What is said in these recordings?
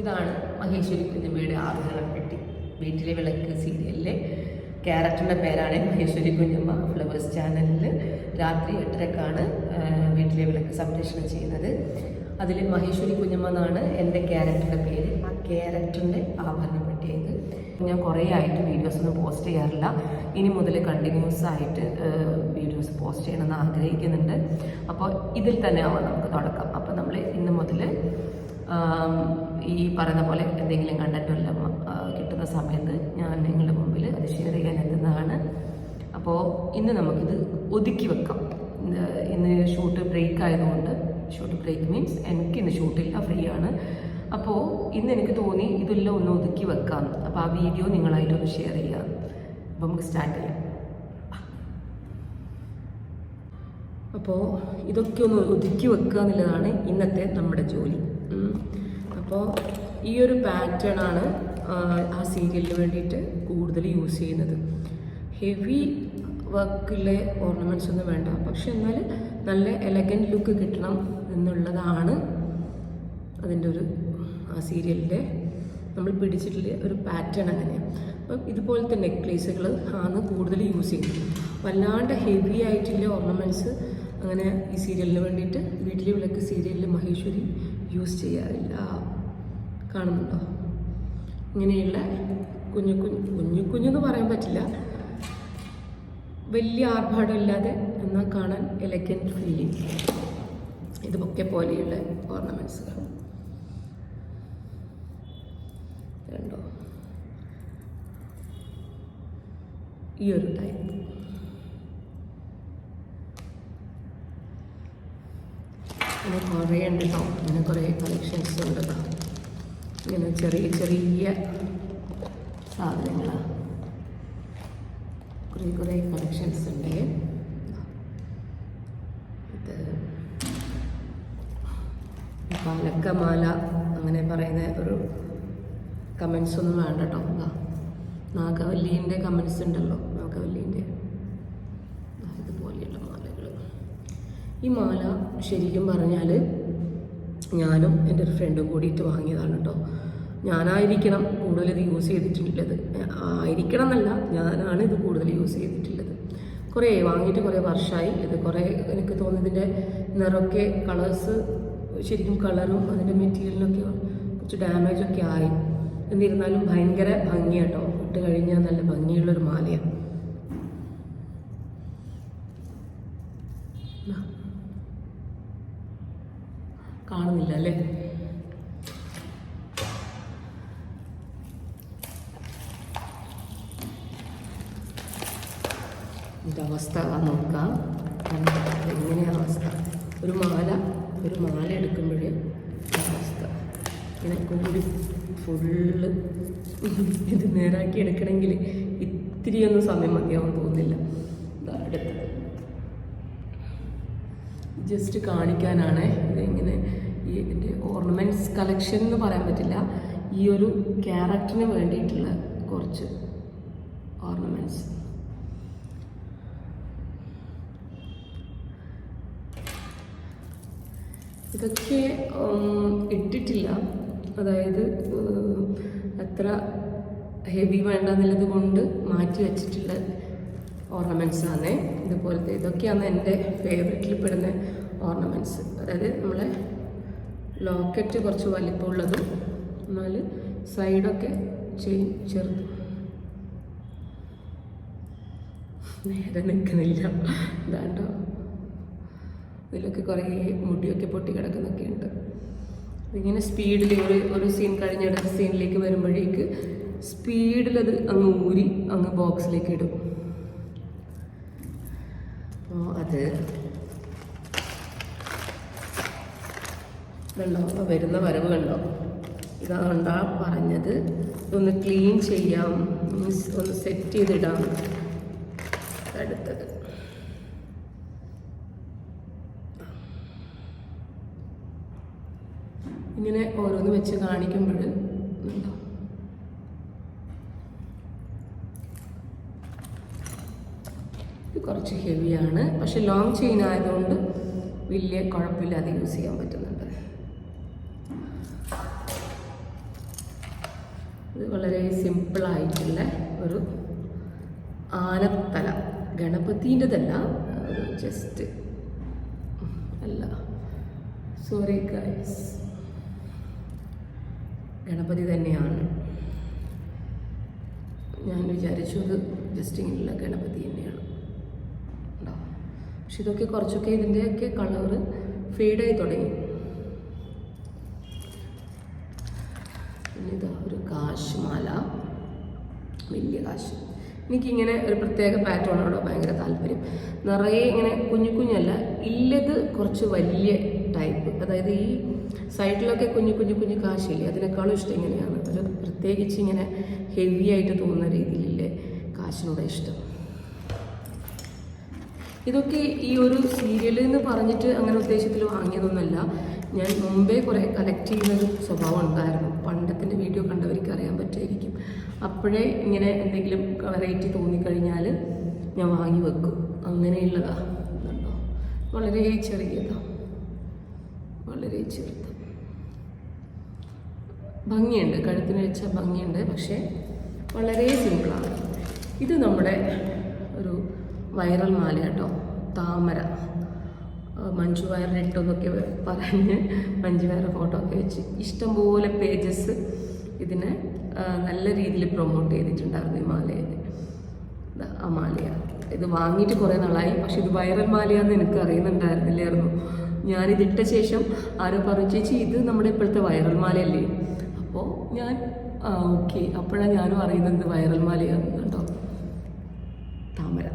ഇതാണ് മഹേശ്വരി കുഞ്ഞമ്മയുടെ ആഭരണ പെട്ടി. വീട്ടിലെ വിളക്ക് സീരിയലിലെ ക്യാരക്ടറിന്റെ പേരാണ് മഹേശ്വരി കുഞ്ഞമ്മ ഫ്ലവേഴ്സ് ചാനലിൽ രാത്രി എട്ടരക്കാണ് വീട്ടിലെ വിളക്ക് സംപ്രേഷണം ചെയ്യുന്നത്. അതിൽ മഹേശ്വരി കുഞ്ഞമ്മ എന്നാണ് എന്റെ ക്യാരക്ടറിന്റെ പേര്. ആ ക്യാരക്ടറിന്റെ ആഭരണം പറ്റിയത് ഞാൻ കുറേ ആയിട്ട് വീഡിയോസ് ഒന്നും പോസ്റ്റ് ചെയ്യാറില്ല. ഇനി മുതൽ കണ്ടിന്യൂസ് ആയിട്ട് വീഡിയോസ് പോസ്റ്റ് ചെയ്യണമെന്ന് ആഗ്രഹിക്കുന്നുണ്ട്. അപ്പോൾ ഇതിൽ തന്നെ ആവാം നമുക്ക് തുടക്കം. അപ്പോൾ നമ്മൾ ഇന്ന് മുതൽ ഈ പറയുന്ന പോലെ എന്തെങ്കിലും കണ്ടന്റ് കിട്ടുന്ന സമയത്ത് ഞാൻ നിങ്ങളുടെ മുമ്പിൽ അത് ഷെയർ ചെയ്യാൻ എത്തുന്നതാണ്. അപ്പോൾ ഇന്ന് നമുക്കിത് ഒതുക്കി വെക്കാം. ഇന്ന് ഇന്ന് ഷൂട്ട് ബ്രേക്ക് ആയതുകൊണ്ട് ഷൂട്ട് ബ്രേക്ക് മീൻസ് എനിക്ക് ഇന്ന് ഷൂട്ടില്ല ഫ്രീ ആണ്. അപ്പോൾ ഇന്ന് എനിക്ക് തോന്നി ഇതെല്ലാം ഒന്ന് ഒതുക്കി വെക്കാം. അപ്പോൾ ആ വീഡിയോ നിങ്ങളായിട്ടൊന്ന് ഷെയർ ചെയ്യാം അപ്പോൾ നമുക്ക് സ്റ്റാർട്ട് ചെയ്യാം. അപ്പോൾ ഇതൊക്കെ ഒന്ന് ഒതുക്കി വെക്കുക എന്നുള്ളതാണ് ഇന്നത്തെ നമ്മുടെ ജോലി. അപ്പോൾ ഈ ഒരു പാറ്റേൺ ആണ് ആ, സീരിയലിന് വേണ്ടിയിട്ട് കൂടുതൽ യൂസ് ചെയ്യുന്നത്. ഹെവി വർക്കിലെ ഓർണമെന്റ്സ് ഒന്നും വേണ്ട. പക്ഷെ എന്നാൽ നല്ല എലഗന്റ് ലുക്ക് കിട്ടണം എന്നുള്ളതാണ് അതിന്റെ ഒരു ആ സീരിയലിന്റെ നമ്മൾ പിടിച്ചിട്ടുള്ള ഒരു പാറ്റേൺ അങ്ങനെ അപ്പം ഇതുപോലത്തെ നെക്ലേസുകൾ ആണ് കൂടുതൽ യൂസ് ചെയ്യുന്നത്. വല്ലാണ്ട് ഹെവി ആയിട്ടുള്ള ഓർണമെന്റ്സ് അങ്ങനെ ഈ സീരിയലിന് വേണ്ടിയിട്ട് വീട്ടിലെ വിളക്ക് സീരിയലിൽ മഹേശ്വരി യൂസ് ചെയ്യാറില്ല. കാണുന്നുണ്ടോ ഇങ്ങനെയുള്ള കുഞ്ഞു കുഞ്ഞു കുഞ്ഞു കുഞ്ഞെന്ന് പറയാൻ പറ്റില്ല. വലിയ ആർഭാടമില്ലാതെ എന്നാൽ കാണാൻ എലഗന്റ് ഫീലിംഗ് ഇതൊക്കെ പോലെയുള്ള ഓർണമെന്റ്സുകൾ രണ്ടോ ഈ ഒരു ടൈപ്പ് ഇങ്ങനെ കുറേ ഉണ്ട് കേട്ടോ. ഇങ്ങനെ കുറേ കളക്ഷൻസ് ഉണ്ട് കേട്ടോ. ഇങ്ങനെ ചെറിയ ചെറിയ സാധനങ്ങളാണ് കുറേ കുറേ കളക്ഷൻസ് ഉണ്ട്. ഇത് പാലക്കമാല അങ്ങനെ പറയുന്ന ഒരു കമൻസ് ഒന്നും വേണ്ട കേട്ടോ നാഗവല്ലീന്റെ കമൻസ് ഉണ്ടല്ലോ നാഗവല്ലീന്റെ ഇതുപോലെയുള്ള മാലകൾ ഈ മാല ശരിക്കും പറഞ്ഞാൽ ഞാനും എന്റെ ഒരു ഫ്രണ്ടും കൂടിയിട്ട് വാങ്ങിയതാണ് കേട്ടോ ഞാനായിരിക്കണം കൂടുതൽ ഇത് യൂസ് ചെയ്തിട്ടുള്ളത്. ആയിരിക്കണം എന്നല്ല ഞാനാണ് ഇത് കൂടുതൽ യൂസ് ചെയ്തിട്ടുള്ളത്. കുറേ വാങ്ങിയിട്ട് കുറേ വർഷമായി ഇത് കുറേ എനിക്ക് തോന്നുന്നതിന്റെ നിറമൊക്കെ കളേഴ്സ് ശരിക്കും കളറും അതിന്റെ മെറ്റീരിയലിനൊക്കെ കുറച്ച് ഡാമേജൊക്കെ ആയി. എന്നിരുന്നാലും ഭയങ്കര ഭംഗിയാട്ടോ ഇട്ട് കഴിഞ്ഞാൽ നല്ല ഭംഗിയുള്ളൊരു മാലയാണ് കാണുന്നില്ല അല്ലേ? അവസ്ഥ നോക്കാം. എങ്ങനെയാണ് അവസ്ഥ? ഒരു മാല ഒരു മാല എടുക്കുമ്പോഴേ അവസ്ഥ. ഇങ്ങനെ കൂടി ഫുള്ള് ഇത് നേരാക്കി എടുക്കണമെങ്കിൽ ഇത്തിരിയൊന്നും സമയം മതിയാവും തോന്നുന്നില്ല. അടുത്തത്. ജസ്റ്റ് കാണിക്കാനാണ്. ഇതെങ്ങനെ ഈ ഇതിന്റെ ഓർണമെന്റ്സ് കളക്ഷൻ എന്ന് പറയാൻ പറ്റില്ല. ഈ ഒരു ക്യാരക്ടറിന് വേണ്ടിയിട്ടുള്ള കുറച്ച് ഓർണമെന്റ്സ് ഇതൊക്കെ ഇട്ടിട്ടില്ല. അതായത് അത്ര ഹെവി വേണ്ടെന്നുള്ളത് കൊണ്ട് മാറ്റി വെച്ചിട്ടുള്ള ഓർണമെന്റ്സ് ആണ്. ഇതുപോലത്തെ ഇതൊക്കെയാണ് എന്റെ ഫേവറേറ്റിൽ പെടുന്ന ഓർണമെന്റ്സ് അതായത് നമ്മളെ ലോക്കറ്റ് കുറച്ച് വലിപ്പമുള്ളതും എന്നാൽ സൈഡൊക്കെ ചെയിൻ ചെറുത്. നേരെ നിൽക്കുന്നില്ല ഇതാണ്ടോ ഇതിലൊക്കെ കുറേ മുടിയൊക്കെ പൊട്ടി കിടക്കുന്നൊക്കെ ഉണ്ട്. ഇങ്ങനെ സ്പീഡിൽ ഒരു ഒരു സീൻ കഴിഞ്ഞ അടുത്ത സീനിലേക്ക് വരുമ്പോഴേക്ക് സ്പീഡിലത് അങ്ങ് ഊരി അങ്ങ് ബോക്സിലേക്ക് ഇടും. അപ്പോൾ അത് അപ്പോൾ വരുന്ന വരവ് കണ്ടോ? ഇതാണ്ടാ പറഞ്ഞത്. ഒന്ന് ക്ലീൻ ചെയ്യാം. മീൻസ് ഒന്ന് സെറ്റ് ചെയ്തിടാം. അടുത്തത്. ഇങ്ങനെ ഓരോന്ന് വെച്ച് കാണിക്കുമ്പോൾ കുറച്ച് ഹെവിയാണ് പക്ഷെ ലോങ് ചെയിൻ ആയതുകൊണ്ട് വലിയ കുഴപ്പമില്ലാതെ യൂസ് ചെയ്യാൻ പറ്റുന്നുണ്ട്. ഇത് വളരെ സിമ്പിളായിട്ടുള്ള ഒരു ആനത്തല ഗണപതിന്റെതല്ല ജസ്റ്റ് അല്ല. സോറി ഗൈസ് ഗണപതി തന്നെയാണ്. ഞാൻ വിചാരിച്ചു അത് ജസ്റ്റ് ഇങ്ങനെയുള്ള ഗണപതി തന്നെയാണ്. ഉണ്ടോ പക്ഷെ ഇതൊക്കെ കുറച്ചൊക്കെ ഇതിന്റെയൊക്കെ കളറ് ഫെയ്ഡായി തുടങ്ങി പിന്നെ ഇതാ ഒരു കാശ് മാല വലിയ കാശ്. എനിക്കിങ്ങനെ ഒരു പ്രത്യേക പാറ്റേണോട് ഭയങ്കര താല്പര്യം. നിറയെ ഇങ്ങനെ കുഞ്ഞു കുഞ്ഞല്ല ഇല്ലത് കുറച്ച് വലിയ ടൈപ്പ് അതായത് ഈ സൈഡിലൊക്കെ കുഞ്ഞു കുഞ്ഞു കുഞ്ഞു കാശില്ലേ അതിനേക്കാളും ഇഷ്ടം ഇങ്ങനെയാണ്. ഒരു പ്രത്യേകിച്ച് ഇങ്ങനെ ഹെവി ആയിട്ട് തോന്നുന്ന രീതിയിലില്ലേ കാശിനോട് ഇഷ്ടം. ഇതൊക്കെ ഈ ഒരു സീരിയലിൽ നിന്ന് പറഞ്ഞിട്ട് അങ്ങനെ ഉദ്ദേശത്തിൽ വാങ്ങിയതൊന്നുമല്ല ഞാൻ മുമ്പേ കുറേ കളക്ട് ചെയ്യുന്നൊരു സ്വഭാവം ഉണ്ടായിരുന്നു. പണ്ടത്തിന്റെ വീഡിയോ കണ്ടവർക്ക് അറിയാൻ പറ്റുമായിരിക്കും. അപ്പോഴേ ഇങ്ങനെ എന്തെങ്കിലും വെറൈറ്റി തോന്നിക്കഴിഞ്ഞാൽ ഞാൻ വാങ്ങി വെക്കും. അങ്ങനെയുള്ളതാ. എന്നുണ്ടോ വളരെ ചെറിയതാ. വളരെ ചെറുത്. ഭംഗിയുണ്ട്. കഴുത്തിന് വെച്ച ഭംഗിയുണ്ട്. പക്ഷേ വളരെ സിമ്പിളാണ്. ഇത് നമ്മുടെ ഒരു വൈറൽ മാല കേട്ടോ താമര. മഞ്ജു വയറിന് ഇട്ടെന്നൊക്കെ പറഞ്ഞ് മഞ്ജു വയറ് ഫോട്ടോ ഒക്കെ വെച്ച് ഇഷ്ടംപോലെ പേജസ് ഇതിനെ നല്ല രീതിയിൽ പ്രൊമോട്ട് ചെയ്തിട്ടുണ്ടായിരുന്നു ഹിമാലയനെ മാലയ. ഇത് വാങ്ങിയിട്ട് കുറേ നാളായി. പക്ഷെ ഇത് വൈറൽ മാലയാന്ന് എനിക്ക് അറിയുന്നുണ്ടായിരുന്നില്ലായിരുന്നു. ഞാനിതിട്ട ശേഷം ആരോ പറഞ്ഞു ചേച്ചി ഇത് നമ്മുടെ ഇപ്പോഴത്തെ വൈറൽ മാലയല്ലേ? അപ്പോൾ ഞാൻ ഓക്കെ അപ്പോഴാണ് ഞാനും അറിയുന്നത് വൈറൽ മാലയാണ് കേട്ടോ താമര.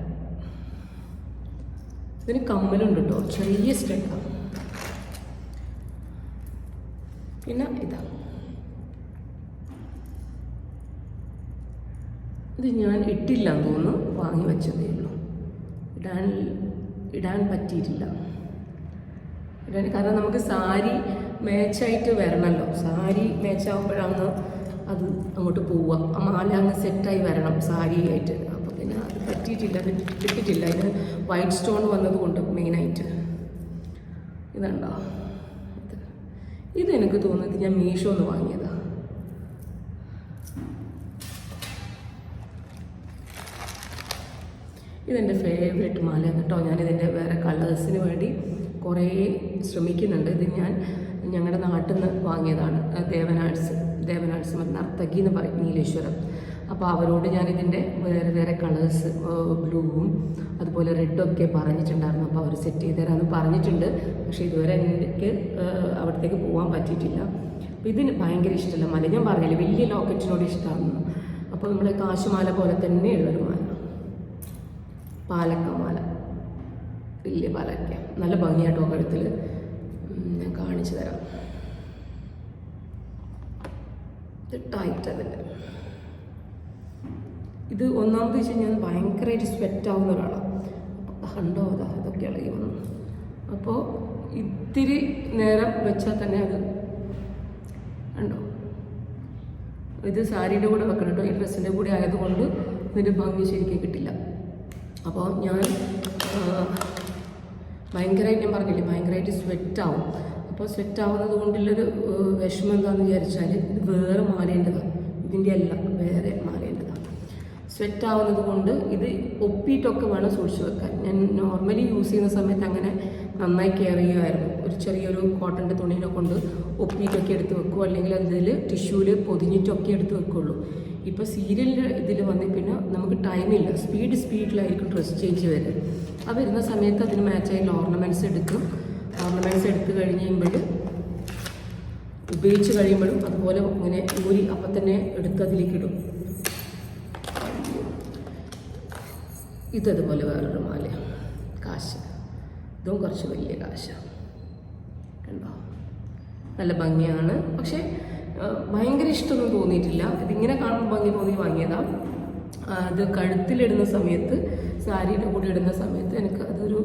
ഇതിന് കമ്മലുണ്ട് കേട്ടോ ചെറിയ സ്റ്റെപ്പ് പിന്നെ ഇതാ. ഇത് ഞാൻ ഇട്ടില്ല എന്ന് തോന്നുന്നു. വാങ്ങി വെച്ചതേ ഉള്ളൂ. ഇടാൻ ഇടാൻ പറ്റിയിട്ടില്ല. ഇടാൻ കാരണം നമുക്ക് സാരി മാച്ചായിട്ട് വരണമല്ലോ സാരി മേച്ചാവുമ്പോഴാണ് അത് അങ്ങോട്ട് പോവുക. ആ മാല അങ്ങ് സെറ്റായി വരണം സാരിയായിട്ട്. പറ്റിയിട്ടില്ല കിട്ടിയിട്ടില്ല. ഇതിന് വൈറ്റ് സ്റ്റോൺ വന്നതുകൊണ്ട് മെയിനായിട്ട് ഇതുണ്ടോ? ഇത് എനിക്ക് തോന്നുന്നത് ഞാൻ മീഷോ എന്ന് വാങ്ങിയതാണ് ഇതെന്റെ ഫേവറേറ്റ് മാലയാണ് കേട്ടോ. ഞാനിതിന്റെ വേറെ കളേഴ്സിന് വേണ്ടി കുറേ ശ്രമിക്കുന്നുണ്ട്. ഇത് ഞാൻ ഞങ്ങളുടെ നാട്ടിൽ നിന്ന് വാങ്ങിയതാണ്. ദേവനാഴ്സ് ദേവനാഴ്സ് നർത്തകി എന്ന് പറയും നീലേശ്വരം. അപ്പോൾ അവരോട് ഞാൻ ഞാനിതിന്റെ വേറെ വേറെ കളേഴ്സ് ബ്ലൂവും അതുപോലെ റെഡൊക്കെ പറഞ്ഞിട്ടുണ്ടായിരുന്നു. അപ്പോൾ അവർ സെറ്റ് ചെയ്ത് തരാമെന്ന് പറഞ്ഞിട്ടുണ്ട്. പക്ഷേ ഇതുവരെ എനിക്ക് അവിടത്തേക്ക് പോകാൻ പറ്റിയിട്ടില്ല. അപ്പോൾ ഇതിന് ഭയങ്കര ഇഷ്ടമല്ല മല ഞാൻ പറഞ്ഞില്ല വലിയ ലോക്കറ്റിനോട് ഇഷ്ടമാണ് അപ്പോൾ നമ്മളെ കാശുമാല പോലെ തന്നെയുള്ളൊരു മാല. പാലക്കമാല. വലിയ പാലക്ക. നല്ല ഭംഗിയാട്ടോ കഴുത്തിൽ ഞാൻ കാണിച്ചു തരാം. ഇത് ടൈറ്റ് അതിന്റെ ഇത് ഒന്നാമത് വെച്ച് ഞാൻ ഭയങ്കരമായിട്ട് സ്വെറ്റ് ആവുന്ന ഒരാളാണ് കണ്ടോ അതാ? ഇതൊക്കെ ഇളകി വന്നു. അപ്പോൾ ഇത്തിരി നേരം വെച്ചാൽ തന്നെ അത് കണ്ടോ? ഇത് സാരിയുടെ കൂടെ വെക്കണം കേട്ടോ. ഈ ഡ്രസ്സിന്റെ കൂടെ ആയതുകൊണ്ട് ഇതിന്റെ ഭംഗി ശരിക്കും കിട്ടില്ല. അപ്പോൾ ഞാൻ ഭയങ്കരമായിട്ട് ഞാൻ പറഞ്ഞില്ലേ ഭയങ്കരമായിട്ട് സ്വെറ്റ് ആവും. അപ്പോൾ സ്വെറ്റ് ആവുന്നത് കൊണ്ടുള്ളൊരു വിഷമം എന്താണെന്ന് വിചാരിച്ചാൽ ഇത് വേറെ മാലേണ്ടതാണ് ഇതിന്റെ അല്ല വേറെ. സ്വെറ്റ് ആവുന്നത് കൊണ്ട് ഇത് ഒപ്പിയിട്ടൊക്കെ വേണം സൂക്ഷിച്ച് വെക്കാൻ. ഞാൻ നോർമലി യൂസ് ചെയ്യുന്ന സമയത്ത് അങ്ങനെ നന്നായി കെയർ ചെയ്യുമായിരുന്നു ഒരു ചെറിയൊരു കോട്ടന്റെ തുണീനെ കൊണ്ട് ഒപ്പിയിട്ടൊക്കെ എടുത്ത് വെക്കും അല്ലെങ്കിൽ അതിൽ ടിഷ്യൂവിൽ പൊതിഞ്ഞിട്ടൊക്കെ എടുത്ത് വെക്കുള്ളൂ. ഇപ്പോൾ സീരിയലിന്റെ ഇതിൽ വന്ന പിന്നെ നമുക്ക് ടൈമില്ല സ്പീഡ് സ്പീഡിലായിരിക്കും ഡ്രസ്സ് ചേഞ്ച് വരിക. ആ വരുന്ന സമയത്ത് അതിന് മാച്ചായിട്ടുള്ള ഓർണമെന്റ്സ് എടുക്കും. ഓർണമെന്റ്സ് എടുത്ത് കഴിഞ്ഞ് കഴിയുമ്പോൾ ഉപയോഗിച്ച് കഴിയുമ്പോഴും അതുപോലെ ഇങ്ങനെ ഊരി അപ്പം തന്നെ എടുത്ത് അതിലേക്ക് ഇടും. ഇതതുപോലെ വേറൊരു മാല കാശ്. ഇതും കുറച്ച് വലിയ കാശാണ് കണ്ടോ? നല്ല ഭംഗിയാണ്. പക്ഷേ ഭയങ്കര ഇഷ്ടമൊന്നും തോന്നിയിട്ടില്ല. ഇതിങ്ങനെ കാണുമ്പോൾ ഭംഗി തോന്നി വാങ്ങിയതാണ് അത് കഴുത്തിലിടുന്ന സമയത്ത് സാരിയുടെ കൂടെ ഇടുന്ന സമയത്ത് എനിക്ക് അതൊരു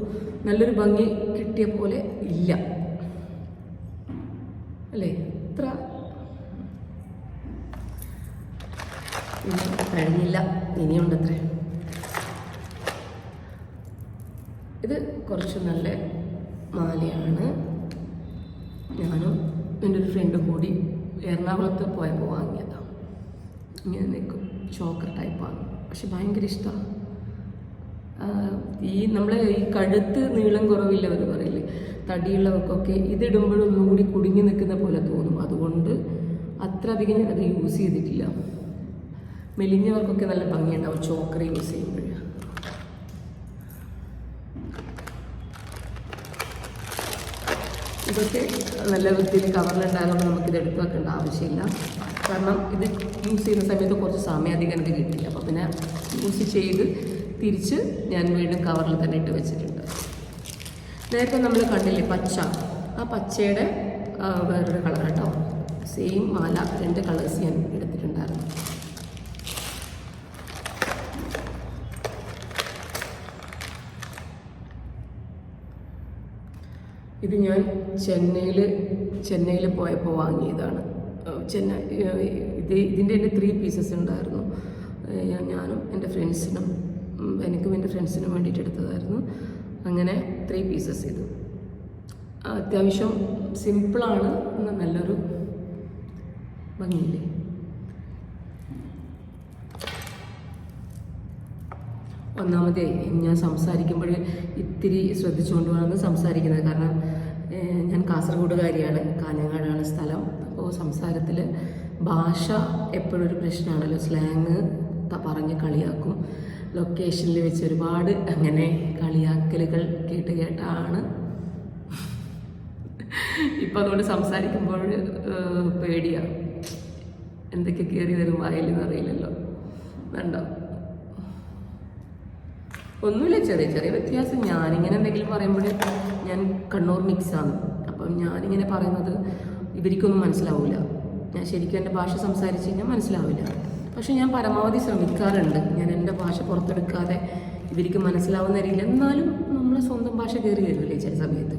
നല്ലൊരു ഭംഗി കിട്ടിയ പോലെ ഇല്ല. അല്ലേ? ഇത്ര. കഴിഞ്ഞില്ല. ഇനിയുണ്ടത്രേ. ഇത് കുറച്ച് നല്ല മാലയാണ്. ഞാനും എന്റെ ഒരു ഫ്രണ്ടും കൂടി എറണാകുളത്ത് പോയപ്പോൾ വാങ്ങിയതാണ് ഇങ്ങനെ നിൽക്കും ചോക്കർ ടൈപ്പാണ് പക്ഷെ ഭയങ്കര ഇഷ്ടമാണ് ഈ നമ്മളെ ഈ കഴുത്ത് നീളം കുറവില്ല അവർ പറയില്ലേ തടിയുള്ളവർക്കൊക്കെ ഇതിടുമ്പോഴും ഒന്നും കൂടി കുടുങ്ങി നിൽക്കുന്ന പോലെ തോന്നും. അതുകൊണ്ട് അത്ര അധികം ഞാനത് യൂസ് ചെയ്തിട്ടില്ല. മെലിഞ്ഞവർക്കൊക്കെ നല്ല ഭംഗിയുണ്ടാവും. ചോക്കർ യൂസ് ചെയ്യുമ്പോൾ ഇതൊക്കെ നല്ല വൃത്തിയിൽ കവറിലുണ്ടായതുകൊണ്ട് നമുക്കിത് എടുത്തു വെക്കേണ്ട ആവശ്യമില്ല. കാരണം ഇത് യൂസ് ചെയ്യുന്ന സമയത്ത് കുറച്ച് സമയം അധികം എനിക്ക് കിട്ടില്ല. അപ്പോൾ പിന്നെ യൂസ് ചെയ്ത് തിരിച്ച് ഞാൻ വീണ്ടും കവറിൽ തന്നെ ഇട്ട് വെച്ചിട്ടുണ്ട്. നേരത്തെ നമ്മൾ കണ്ടില്ലേ പച്ച? ആ പച്ചയുടെ വേറൊരു കളർ കേട്ടോ സെയിം മാല രണ്ട് കളേഴ്സ് ഞാൻ ഇത് ഞാൻ ചെന്നൈയിൽ ചെന്നൈയിൽ പോയപ്പോൾ വാങ്ങിയതാണ്. ചെന്നൈ ഇത് ഇതിന്റെ തന്നെ ത്രീ പീസസ് ഉണ്ടായിരുന്നു. ഞാനും എന്റെ ഫ്രണ്ട്സിനും എനിക്കും എന്റെ ഫ്രണ്ട്സിനും വേണ്ടിയിട്ട് എടുത്തതായിരുന്നു. അങ്ങനെ ത്രീ പീസസ് ഇത്. അത്യാവശ്യം സിമ്പിളാണ് എന്നാൽ നല്ലൊരു ഭംഗിയില്ലേ? ഒന്നാമതേ ഞാൻ സംസാരിക്കുമ്പോൾ ഇത്തിരി ശ്രദ്ധിച്ചുകൊണ്ട് സംസാരിക്കുന്നത്. കാരണം ഞാൻ കാസർഗോഡുകാരിയാണ്. കാഞ്ഞങ്ങാടാണ് സ്ഥലം. അപ്പോൾ സംസാരത്തിൽ ഭാഷ എപ്പോഴും ഒരു പ്രശ്നമാണല്ലോ സ്ലാങ് പറഞ്ഞ് കളിയാക്കും. ലൊക്കേഷനിൽ വെച്ച് ഒരുപാട് അങ്ങനെ കളിയാക്കലുകൾ കേട്ട് കേട്ടാണ്. ഇപ്പം അതുകൊണ്ട് സംസാരിക്കുമ്പോൾ പേടിയാണ് എന്തൊക്കെ കയറി വരും വായിലെന്ന് അറിയില്ലല്ലോ. വേണ്ട. ഒന്നുമില്ല. ചെറിയ ചെറിയ വ്യത്യാസം. ഞാനിങ്ങനെ എന്തെങ്കിലും പറയുമ്പോൾ ഞാൻ കണ്ണൂർ മിക്സാണ് അപ്പം ഞാനിങ്ങനെ പറയുന്നത് ഇവർക്കൊന്നും മനസ്സിലാവില്ല ഞാൻ ശരിക്കും എന്റെ ഭാഷ സംസാരിച്ച് കഴിഞ്ഞാൽ മനസ്സിലാവില്ല. പക്ഷെ ഞാൻ പരമാവധി ശ്രമിക്കാറുണ്ട്. ഞാൻ എന്റെ ഭാഷ പുറത്തെടുക്കാതെ ഇവർക്ക് മനസ്സിലാവുന്ന രീതിയിൽ എന്നാലും നമ്മൾ സ്വന്തം ഭാഷ കയറി വരുമല്ലേ ചില സമയത്ത്.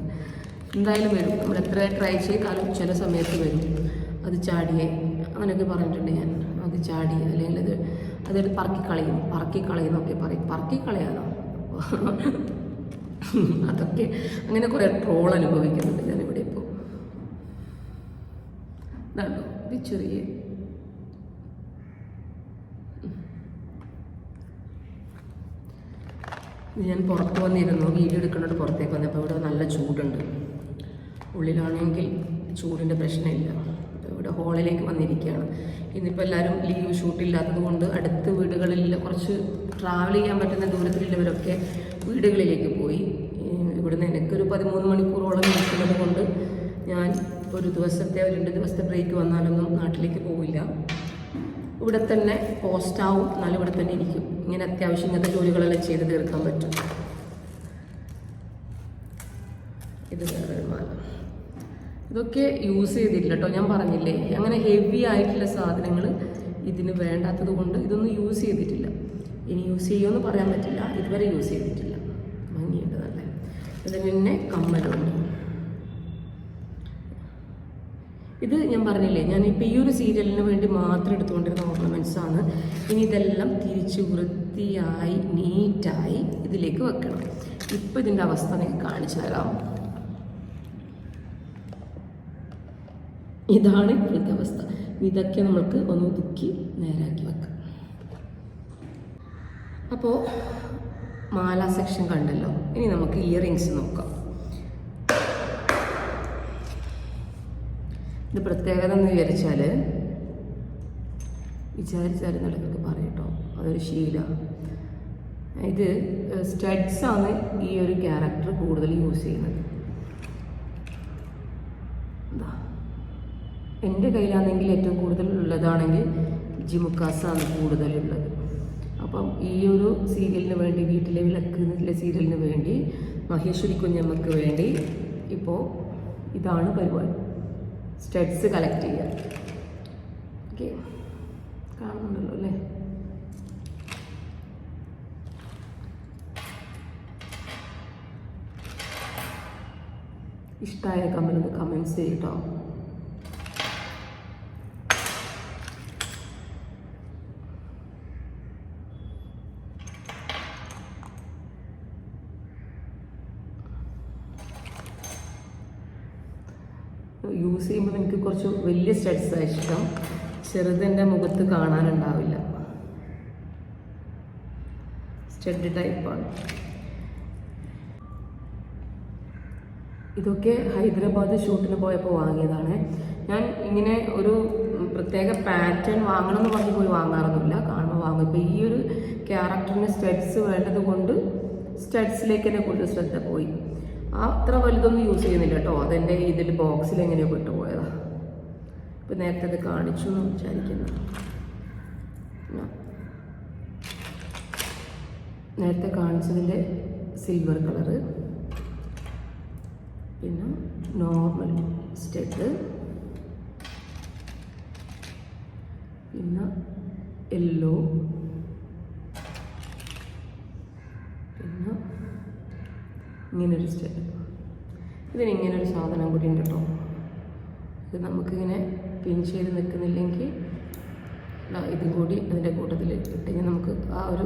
എന്തായാലും വരും. നമ്മൾ എത്ര ട്രൈ ചെയ്താലും ചില സമയത്ത് വരും. അത് ചാടിയെ. അങ്ങനെയൊക്കെ പറഞ്ഞിട്ടുണ്ട് ഞാൻ. അത് ചാടി അല്ലെങ്കിൽ അത് അതെടുത്ത് പറക്കിക്കളയും കളയും പറക്കി കളയുന്നൊക്കെ പറയും. പറക്കി കളയാനോ? അതൊക്കെ അങ്ങനെ കുറേ ട്രോൾ അനുഭവിക്കുന്നുണ്ട് ഞാനിവിടെ ഇപ്പോൾ ഇതാണോ ഇത് ചെറിയ ഞാൻ പുറത്ത് വന്നിരുന്നു. വീഡിയോ എടുക്കുന്നത് പുറത്തേക്ക് വന്നപ്പോൾ ഇവിടെ നല്ല ചൂടുണ്ട്. ഉള്ളിലാണെങ്കിൽ ചൂടിന്റെ പ്രശ്നമില്ല. ഇവിടെ ഹോളിലേക്ക് വന്നിരിക്കുകയാണ്. ഇന്നിപ്പോൾ എല്ലാവരും ലീവ് ഷൂട്ടില്ലാത്തത് കൊണ്ട് അടുത്ത വീടുകളിൽ കുറച്ച് ട്രാവൽ ചെയ്യാൻ പറ്റുന്ന ദൂരത്തിലുള്ളവരൊക്കെ വീടുകളിലേക്ക് പോയി. ഇവിടുന്ന് എനിക്കൊരു പതിമൂന്ന് മണിക്കൂറോളം നിൽക്കുന്നത് കൊണ്ട് ഞാൻ ഒരു ദിവസത്തെ രണ്ട് ദിവസത്തെ ബ്രേക്ക് വന്നാലൊന്നും നാട്ടിലേക്ക് പോവില്ല. ഇവിടെ തന്നെ പോസ്റ്റാവും എന്നാലും ഇവിടെ തന്നെ ഇരിക്കും. ഇങ്ങനെ അത്യാവശ്യം ഇങ്ങനത്തെ ജോലികളെല്ലാം ചെയ്ത് തീർക്കാൻ പറ്റും. ഇത് വേറെ മാല ഇതൊക്കെ യൂസ് ചെയ്തിട്ടില്ല കേട്ടോ ഞാൻ പറഞ്ഞില്ലേ അങ്ങനെ ഹെവി ആയിട്ടുള്ള സാധനങ്ങൾ ഇതിന് വേണ്ടാത്തത് കൊണ്ട് ഇതൊന്നും യൂസ് ചെയ്തിട്ടില്ല. ഇനി യൂസ് ചെയ്യുമെന്ന് പറയാൻ പറ്റില്ല. ഇതുവരെ യൂസ് ചെയ്തിട്ടില്ല. ഭംഗിയുണ്ട് നല്ല ഇതിന് പിന്നെ കമ്മലുണ്ട്. ഇത് ഞാൻ പറഞ്ഞില്ലേ ഞാൻ ഇപ്പോൾ ഈ ഒരു സീരിയലിന് വേണ്ടി മാത്രം എടുത്തുകൊണ്ടിരുന്ന ഓർണമെന്റ്സ് ആണ്. ഇനി ഇതെല്ലാം തിരിച്ച് വൃത്തിയായി നീറ്റായി ഇതിലേക്ക് വെക്കണം. ഇപ്പം ഇതിന്റെ അവസ്ഥ നിങ്ങൾക്ക് കാണിച്ചു തരാം. ഇതാണ് ഇപ്പോഴത്തെ അവസ്ഥ. ഇതൊക്കെ നമ്മൾക്ക് ഒന്ന് ഒതുക്കി നേരാക്കി വെക്കാം. അപ്പോൾ മാല സെക്ഷൻ കണ്ടല്ലോ. ഇനി നമുക്ക് ഇയറിങ്സ് നോക്കാം. ഇത് പ്രത്യേകത എന്ന് വിചാരിച്ചാൽ വിചാരിച്ചാലും നടക്കൊക്കെ പറയട്ടോ അതൊരു ശീല. ഇത് സ്റ്റഡ്സാണ് ഈ ഒരു ക്യാരക്ടർ കൂടുതൽ യൂസ് ചെയ്യുന്നത്. എന്റെ കയ്യിലാണെങ്കിൽ ഏറ്റവും കൂടുതൽ ഉള്ളതാണെങ്കിൽ ജിമുക്കാസാണ് കൂടുതലുള്ളത്. അപ്പം ഈ ഒരു സീരിയലിന് വേണ്ടി വീട്ടിലെ വിളക്ക് എന്നുള്ള സീരിയലിന് വേണ്ടി മഹേശ്വരി കുഞ്ഞമ്മക്ക് വേണ്ടി ഇപ്പോൾ ഇതാണ് പരിപാടി. സ്റ്റഡ്സ് കളക്ട് ചെയ്യാം. ഓക്കെ കാണുന്നുണ്ടല്ലോ അല്ലേ? ഇഷ്ടമായ കമന്റ് കമൻസ് ചെയ്യട്ടോ യൂസ് ചെയ്യുമ്പോൾ എനിക്ക് കുറച്ച് വലിയ സ്റ്റഡ്സാണ് ഇഷ്ടം. ചെറുതെന്റെ മുഖത്ത് കാണാനുണ്ടാവില്ല. സ്റ്റഡ് ടൈപ്പാണ് ഇതൊക്കെ ഹൈദരാബാദ് ഷൂട്ടിന് പോയപ്പോൾ വാങ്ങിയതാണ്. ഞാൻ ഇങ്ങനെ ഒരു പ്രത്യേക പാറ്റേൺ വാങ്ങണം എന്ന് പറഞ്ഞ് പോയി വാങ്ങാറൊന്നുമില്ല. കാണുമ്പോൾ വാങ്ങും. ഇപ്പോൾ ഈ ഒരു ക്യാരക്ടറിന് സ്റ്റഡ്സ് വേണ്ടത് കൊണ്ട് സ്റ്റഡ്സിലേക്ക് തന്നെ കൂടുതൽ ശ്രദ്ധ പോയി. അത്ര വലുതൊന്നും യൂസ് ചെയ്യുന്നില്ല കേട്ടോ. അതെന്റെ ഇതിൽ ബോക്സിൽ എങ്ങനെയോ പെട്ടുപോയതാ. ഇപ്പം നേരത്തെ അത് കാണിച്ചു എന്ന് വിചാരിക്കുന്നു. നേരത്തെ കാണിച്ചതിന്റെ സിൽവർ കളറ് പിന്നെ നോർമൽ സ്റ്റെഡ് പിന്നെ യെല്ലോ പിന്നെ ഇങ്ങനൊരു സ്റ്റെഡ് ഇതിന് ഇങ്ങനൊരു സാധനം കൂടി ഉണ്ട് കേട്ടോ. നമുക്കിങ്ങനെ പിൻ ചെയ്ത് നിൽക്കുന്നില്ലെങ്കിൽ ഇതും കൂടി അതിന്റെ കൂട്ടത്തിൽ ഇട്ടെങ്കിൽ നമുക്ക് ആ ഒരു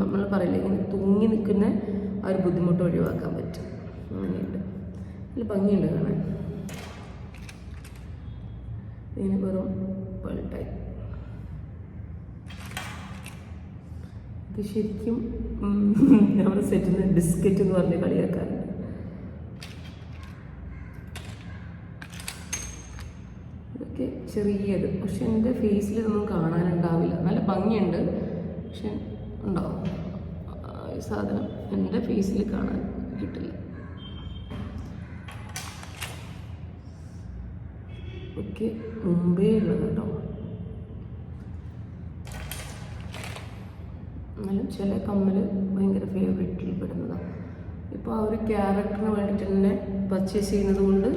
നമ്മൾ പറയില്ല ഇങ്ങനെ തൂങ്ങി നിൽക്കുന്ന ആ ഒരു ബുദ്ധിമുട്ട് ഒഴിവാക്കാൻ പറ്റും. അങ്ങനെയുണ്ട്. നല്ല ഭംഗിയുണ്ട് കാണാൻ. ഇതിന് വെറും പൾട്ടായി. ഇത് ശരിക്കും നമ്മുടെ സെറ്റിൽ ബിസ്ക്കറ്റ് എന്ന് പറഞ്ഞ് കളിയാക്കാറുണ്ട് ഇതൊക്കെ ചെറിയത്. പക്ഷെ എന്റെ ഫേസിൽ ഇതൊന്നും കാണാനുണ്ടാവില്ല. നല്ല ഭംഗിയുണ്ട്. പക്ഷെ ഉണ്ടാവും സാധനം എന്റെ ഫേസിൽ കാണാൻ കിട്ടില്ല. ഒക്കെ മുമ്പേ ഉള്ളത് കേട്ടോ. എന്നാലും ചില കമ്മൽ ഭയങ്കര ഫേവറേറ്റിൽ പെടുന്നതാണ് ഇപ്പോൾ ആ ഒരു ക്യാരക്ടറിന് വേണ്ടിയിട്ട് തന്നെ പർച്ചേസ് ചെയ്യുന്നത് കൊണ്ട്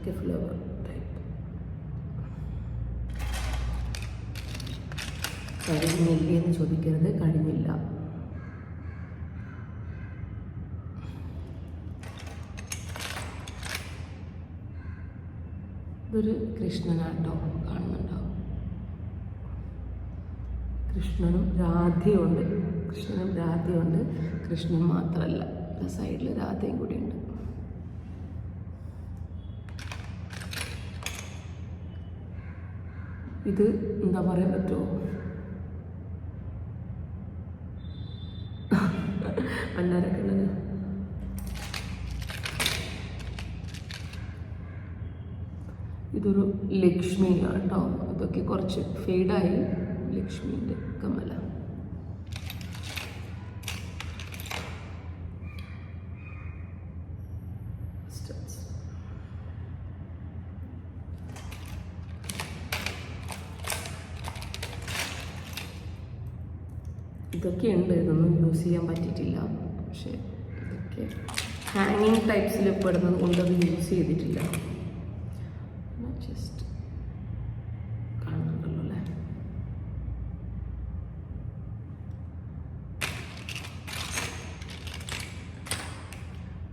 ഇതൊക്കെ flower ടൈപ്പ് കഴിഞ്ഞില്ലേ എന്ന് ചോദിക്കരുത് കഴിഞ്ഞില്ല ഇതൊരു കൃഷ്ണനാട്ടോ കാണുന്നുണ്ടാവും. കൃഷ്ണനും രാധയുണ്ട്. കൃഷ്ണനും രാധയുണ്ട്. കൃഷ്ണൻ മാത്രമല്ല. സൈഡിൽ രാധയും കൂടിയുണ്ട്. ഇത് എന്താ പറയാൻ പറ്റുമോ അണ്ണാരൊക്കെ ഇതൊരു ലക്ഷ്മിയാണ് കേട്ടോ ഇതൊക്കെ കുറച്ച് ഫെയ്ഡായി ലക്ഷ്മിന്റെ കമല. ഇതൊക്കെ ഉണ്ട് ഇതൊന്നും യൂസ് ചെയ്യാൻ പറ്റിയിട്ടില്ല. പക്ഷേ ഇതൊക്കെ ഹാങ്ങിങ് ടൈപ്സിൽ പെടുന്നത് കൊണ്ട് അത് യൂസ് ചെയ്തിട്ടില്ല ജസ്റ്റ് കാണുന്നുണ്ടല്ലോ അല്ലേ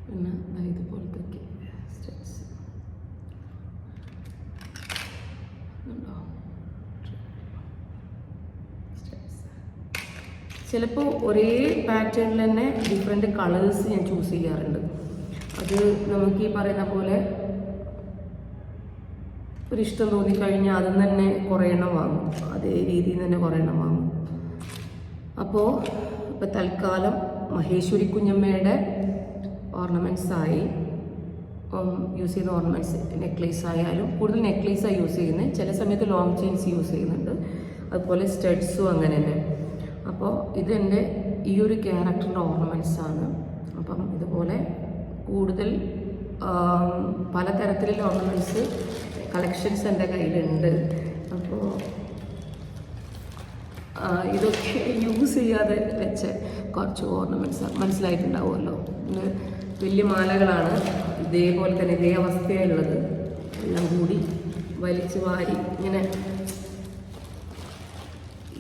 പിന്നെ ദാ ഇതുപോലത്തെ സ്റ്റെപ്സ് ഉണ്ടോ ചിലപ്പോൾ ഒരേ പാറ്റേണിൽ തന്നെ ഡിഫറെന്റ് കളേഴ്സ് ഞാൻ ചൂസ് ചെയ്യാറുണ്ട്. അത് നമുക്ക് ഈ പറയുന്ന പോലെ ഒരു ഇഷ്ടം തോന്നിക്കഴിഞ്ഞാൽ അതിൽ നിന്ന് തന്നെ കുറേ എണ്ണം വാങ്ങും. അതേ രീതിയിൽ തന്നെ കുറേ എണ്ണം വാങ്ങും. അപ്പോൾ ഇപ്പോൾ തൽക്കാലം മഹേശ്വരി കുഞ്ഞമ്മയുടെ ഓർണമെന്റ്സ് ആയി. യൂസ് ചെയ്യുന്ന ഓർണമെന്റ്സ് നെക്ലേസ് ആയാലും കൂടുതൽ നെക്ലേസ് ആയി യൂസ് ചെയ്യുന്നത് ചില സമയത്ത് ലോങ് ചെയിൻസ് യൂസ് ചെയ്യുന്നുണ്ട്. അതുപോലെ സ്റ്റഡ്സും അങ്ങനെ തന്നെ. അപ്പോൾ ഇതെന്റെ ഈ ഒരു ക്യാരക്ടറിന്റെ ഓർണമെന്റ്സ് ആണ് അപ്പം ഇതുപോലെ കൂടുതൽ പലതരത്തിലുള്ള ഓർണമെന്റ്സ് കളക്ഷൻസ് എന്റെ കയ്യിലുണ്ട്. അപ്പോൾ ഇതൊക്കെ യൂസ് ചെയ്യാതെ വെച്ച കുറച്ച് ഓർണമെന്റ്സ് മനസ്സിലായിട്ടുണ്ടാവുമല്ലോ. വലിയ മാലകളാണ് ഇതേപോലെ തന്നെ ഇതേ അവസ്ഥയുള്ളത് എല്ലാം കൂടി വലിച്ചു വാരി ഇങ്ങനെ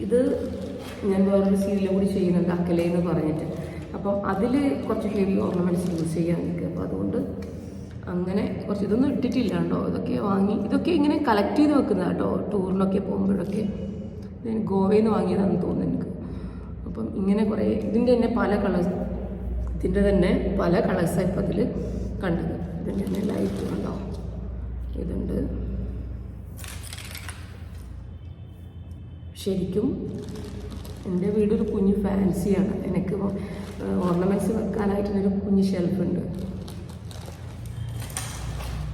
ഇത് ഞാൻ വേറൊരു സീരിയൽ കൂടി ചെയ്യുന്നുണ്ട് അക്കലെ എന്ന് പറഞ്ഞിട്ട്. അപ്പോൾ അതിൽ കുറച്ച് ഹെവി ഓർണമെന്റ്സ് യൂസ് ചെയ്യാൻ എനിക്ക് അപ്പോൾ അതുകൊണ്ട് അങ്ങനെ കുറച്ച് ഇതൊന്നും ഇട്ടിട്ടില്ല കേട്ടോ. ഇതൊക്കെ വാങ്ങി ഇതൊക്കെ ഇങ്ങനെ കളക്ട് ചെയ്ത് വെക്കുന്നത് കേട്ടോ. ടൂറിനൊക്കെ പോകുമ്പോഴൊക്കെ. ഞാൻ ഗോവയിൽ നിന്ന് വാങ്ങിയതാണ് തോന്നുന്നു എനിക്ക്. അപ്പം ഇങ്ങനെ കുറേ ഇതിന്റെ തന്നെ പല കളേഴ്സ് ഇതിന്റെ തന്നെ പല കളേഴ്സാണ് ഇപ്പം അതിൽ കണ്ടത്. ഇതിന്റെ തന്നെ ലൈറ്റ് ഉണ്ടോ ഇതുണ്ട്. ശരിക്കും എന്റെ വീടൊരു കുഞ്ഞ് ഫാൻസിയാണ്. എനിക്ക് ഓർണമെന്റ്സ് വെക്കാനായിട്ടുള്ളൊരു കുഞ്ഞു ഷെൽഫുണ്ട്.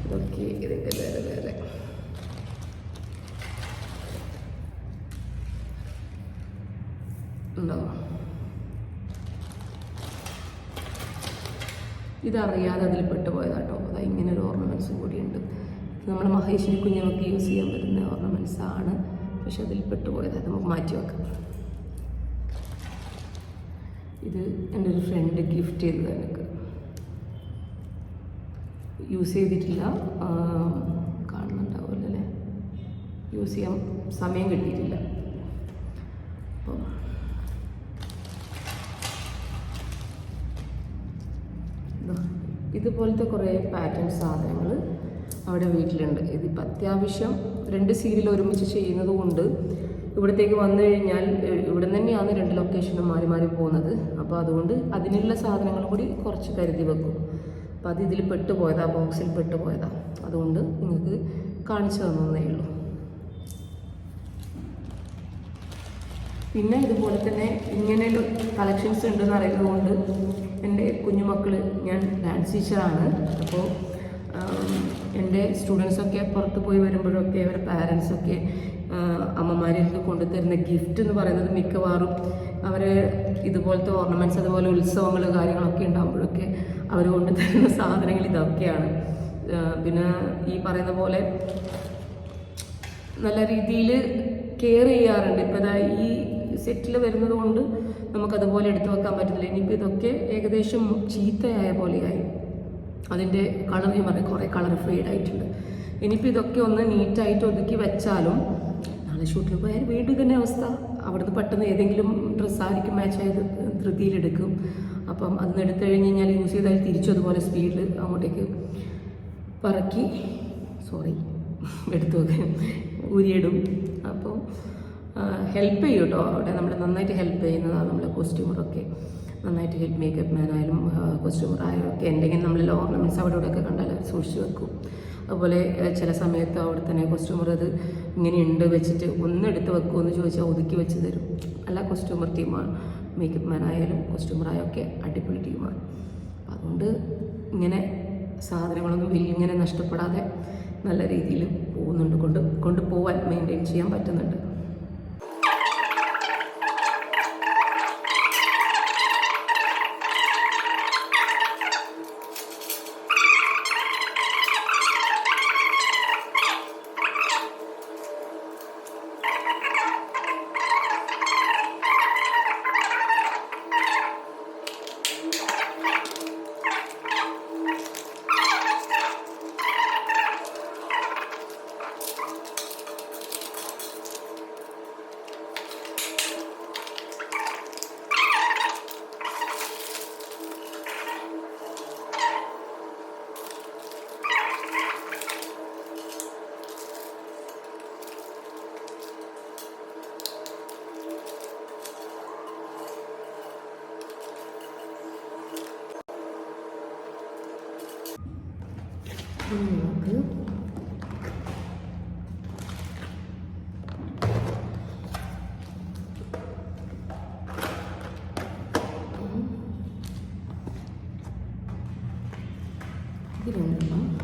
ഇതൊക്കെ ഇതിന്റെ വേറെ വേറെ. ഉണ്ടോ? ഇതറിയാതെ അതിൽ പെട്ടുപോയതാട്ടോ. അതാ ഇങ്ങനെ ഒരു ഓർണമെന്റ്സ് കൂടിയുണ്ട് നമ്മൾ മഹേശ്വരി കുഞ്ഞുങ്ങൾക്ക് യൂസ് ചെയ്യാൻ പറ്റുന്ന ഓർണമെന്റ്സ് ആണ് പക്ഷെ അതിൽ പെട്ടുപോയത്. നമുക്ക് മാറ്റി വെക്കാം. ഇത് എന്റെ ഒരു ഫ്രണ്ട് ഗിഫ്റ്റ് ചെയ്തത് എനിക്ക്. യൂസ് ചെയ്തിട്ടില്ല. ആ, അല്ലേ? യൂസ് ചെയ്യാൻ സമയം കിട്ടിയിട്ടില്ല. അപ്പം ഇതുപോലത്തെ കുറേ പാറ്റേൺ സാധനങ്ങൾ അവിടെ വീട്ടിലുണ്ട്. ഇതിപ്പോൾ അത്യാവശ്യം രണ്ട് സീരിയൽ ഒരുമിച്ച് ചെയ്യുന്നത് കൊണ്ട് ഇവിടത്തേക്ക് വന്നു കഴിഞ്ഞാൽ ഇവിടെ തന്നെയാണ് രണ്ട് ലൊക്കേഷനും മാറി മാറി പോകുന്നത്. അപ്പോൾ അതുകൊണ്ട് അതിനുള്ള സാധനങ്ങൾ കൂടി കുറച്ച് കരുതി വെക്കും. അപ്പം അത് ഇതിൽ പെട്ടുപോയതാ ബോക്സിൽ പെട്ടുപോയതാ. അതുകൊണ്ട് നിങ്ങൾക്ക് കാണിച്ചു തന്നേ ഉള്ളൂ. പിന്നെ ഇതുപോലെ തന്നെ ഇങ്ങനെ കളക്ഷൻസ് ഉണ്ടെന്ന് അറിയുന്നത് കൊണ്ട് എന്റെ കുഞ്ഞുമക്കൾ ഞാൻ ഡാൻസ് ടീച്ചറാണ് അപ്പോൾ എന്റെ സ്റ്റുഡൻസൊക്കെ പുറത്ത് പോയി വരുമ്പോഴൊക്കെ അവരുടെ പാരൻസൊക്കെ അമ്മമാരിലേക്ക് കൊണ്ടുതരുന്ന ഗിഫ്റ്റ് എന്ന് പറയുന്നത് മിക്കവാറും അവർ ഇതുപോലത്തെ ഓർണമെന്റ്സ് അതുപോലെ ഉത്സവങ്ങൾ കാര്യങ്ങളൊക്കെ ഉണ്ടാകുമ്പോഴൊക്കെ അവർ കൊണ്ടുതരുന്ന സാധനങ്ങൾ ഇതൊക്കെയാണ്. പിന്നെ ഈ പറയുന്ന പോലെ നല്ല രീതിയിൽ കെയർ ചെയ്യാറുണ്ട്. ഇപ്പം ഈ സെറ്റിൽ വരുന്നത് കൊണ്ട് നമുക്കതുപോലെ എടുത്തു വെക്കാൻ പറ്റുന്നില്ല ഇനിയിപ്പോൾ ഇതൊക്കെ ഏകദേശം ചീത്തയായ പോലെയായി. അതിന്റെ കളർ ഞാൻ കുറേ കളർ ഫെയ്ഡ് ആയിട്ടുണ്ട്. ഇനിയിപ്പോൾ ഇതൊക്കെ ഒന്ന് നീറ്റായിട്ട് ഒതുക്കി വെച്ചാലും നാളെ ഷൂട്ടിൽ പോയാൽ വീണ്ടും തന്നെ അവസ്ഥ. അവിടുന്ന് പെട്ടെന്ന് ഏതെങ്കിലും ഡ്രസ്സായിരിക്കും മാച്ച് ചെയ്ത് ധൃതിയിലെടുക്കും അപ്പം അന്ന് എടുത്തു കഴിഞ്ഞ് കഴിഞ്ഞാൽ യൂസ് ചെയ്താൽ തിരിച്ചു അതുപോലെ സ്പീഡിൽ അങ്ങോട്ടേക്ക് പറക്കി സോറി എടുത്തു വെക്കാൻ ഊരിയിടും. അപ്പോൾ ഹെൽപ്പ് ചെയ്യും കേട്ടോ അവിടെ നമ്മൾ നന്നായിട്ട് ഹെൽപ്പ് ചെയ്യുന്നതാണ് നമ്മളെ കോസ്റ്റ്യൂമറൊക്കെ നന്നായിട്ട് ഹെൽപ്പ് മേക്കപ്പ് മാനായാലും ആയാലും ഒക്കെ. എന്തെങ്കിലും നമ്മൾ ഓർണമെന്റ്സ് അവിടെ ഇവിടെയൊക്കെ കണ്ടാൽ സൂക്ഷിച്ച് വെക്കും. അതുപോലെ ചില സമയത്ത് അവിടെ തന്നെ കസ്റ്റമർ അത് ഇങ്ങനെയുണ്ട് വെച്ചിട്ട് ഒന്ന് എടുത്ത് വെക്കുമോ എന്ന് ചോദിച്ചാൽ ഒതുക്കി വെച്ച് തരും. അല്ല കസ്റ്റമർ ടീമാണ് മേക്കപ്പ് ആയാലും ഒക്കെ അടിപൊളി ടീമാണ് അതുകൊണ്ട് ഇങ്ങനെ സാധനങ്ങളൊന്നും വലിയ ഇങ്ങനെ നഷ്ടപ്പെടാതെ നല്ല രീതിയിൽ പോകുന്നുണ്ട്. കൊണ്ട് കൊണ്ടുപോകാൻ മെയിന്റെയിൻ ചെയ്യാൻ പറ്റുന്നുണ്ട്. Mm-hmm.